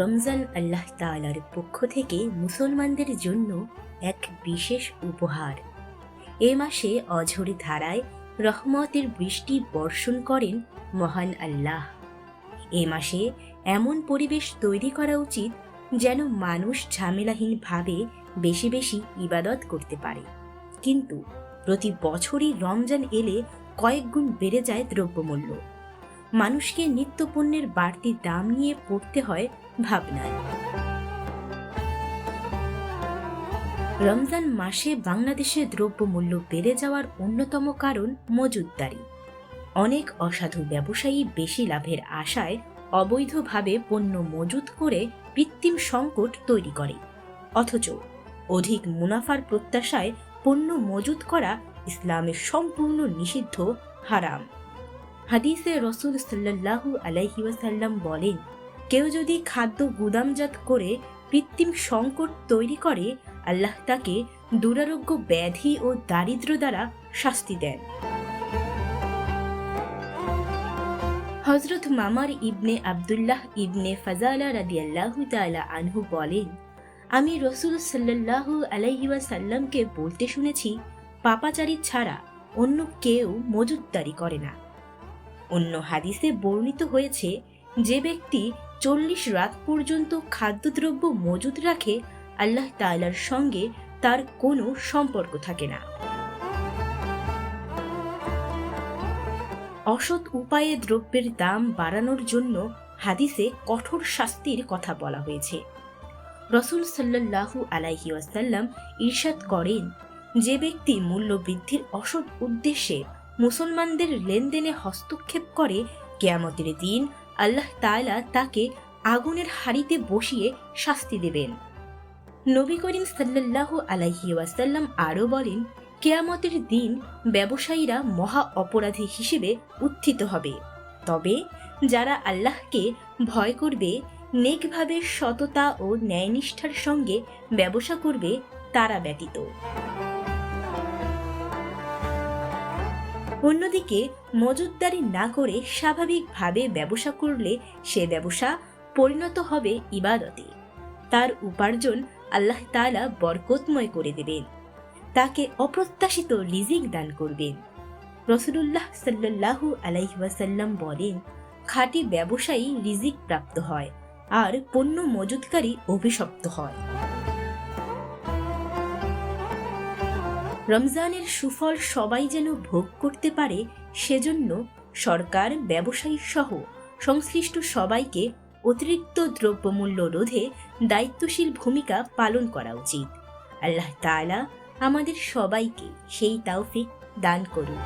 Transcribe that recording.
রমজান আল্লাহ তাআলার পক্ষ থেকে মুসলমানদের জন্য এক বিশেষ উপহার। এ মাসে অঝরে ধারায় রহমতের বৃষ্টি বর্ষণ করেন মহান আল্লাহ। এ মাসে এমন পরিবেশ তৈরি করা উচিত যেন মানুষ ঝামেলাহীনভাবে বেশি বেশি ইবাদত করতে পারে। কিন্তু প্রতি বছরই রমজান এলে কয়েক গুণ বেড়ে যায় দ্রব্যমূল্য। মানুষকে নিত্যপণ্যের বাড়তি দাম নিয়ে পড়তে হয় ভাবনায়। রমজান মাসে বাংলাদেশে দ্রব্যমূল্য বেড়ে যাওয়ার অন্যতম কারণ মজুদদারি অনেক অসাধু ব্যবসায়ী বেশি লাভের আশায় অবৈধভাবে পণ্য মজুত করে কৃত্রিম সংকট তৈরি করে। অথচ অধিক মুনাফার প্রত্যাশায় পণ্য মজুত করা ইসলামের সম্পূর্ণ নিষিদ্ধ হারাম। হাদিসে রসুল সাল্লাহু আলাইহি ওয়াসাল্লাম বলেন, কেউ যদি খাদ্য গুদামজাত করে কৃত্রিম সংকট তৈরি করে, আল্লাহ তাকে দুরারোগ্য ব্যাধি ও দারিদ্র দ্বারা শাস্তি দেন। হজরত মামার ইবনে আবদুল্লাহ ইবনে ফাজালা রাদিয়াল্লাহু তাআলা আনহু বলেন, আমি রসুল সাল্লাল্লাহু আলাইহি ওয়াসাল্লামকে বলতে শুনেছি, পাপাচারী ছাড়া অন্য কেউ মজুদদারি করে না। অন্য হাদিসে বর্ণিত হয়েছে যে ব্যক্তি চল্লিশ রাত পর্যন্ত খাদ্যদ্রব্য মজুদ রাখে, আল্লাহ তাআলার সঙ্গে তার কোনো সম্পর্ক থাকে না। অসৎ উপায়ে দ্রব্যের দাম বাড়ানোর জন্য হাদিসে কঠোর শাস্তির কথা বলা হয়েছে। রসুল সাল্লাল্লাহু আলাইহি ওয়াসাল্লাম ঈর্ষাদ করেন, যে ব্যক্তি মূল্য বৃদ্ধির অসৎ উদ্দেশ্যে মুসলমানদের লেনদেনে হস্তক্ষেপ করে কেয়ামতের দিন আল্লাহ তাআলা তাকে আগুনের হাড়িতে বসিয়ে শাস্তি দেবেন। নবী করিম সাল্লাল্লাহু আলাইহি ওয়াসাল্লাম আরও বলেন, কেয়ামতের দিন ব্যবসায়ীরা মহা অপরাধী হিসেবে উত্থিত হবে। তবে যারা আল্লাহকে ভয় করবে, নেকভাবে সততা ও ন্যায়নিষ্ঠার সঙ্গে ব্যবসা করবে, তারা ব্যতীত। অন্যদিকে মজুদদারি না করে স্বাভাবিকভাবে ব্যবসা করলে সে ব্যবসা পরিণত হবে ইবাদতে। তার উপার্জন আল্লাহ তাআলা বরকতময় করে দেবেন। তাকে অপ্রত্যাশিত রিজিক দান করবেন। রসুলুল্লাহ সাল্লাল্লাহু আলাইহি ওয়াসাল্লাম বলেন, খাঁটি ব্যবসায়ী রিজিক প্রাপ্ত হয় আর পণ্য মজুতকারী অভিশপ্ত হয়। রমজানের সুফল সবাই যেন ভোগ করতে পারে, সেজন্য সরকার, ব্যবসায়ী সহ সংশ্লিষ্ট সবাইকে অতিরিক্ত দ্রব্যমূল্য রোধে দায়িত্বশীল ভূমিকা পালন করা উচিত। আল্লাহ তালা আমাদের সবাইকে সেই তাওফিক দান করুন।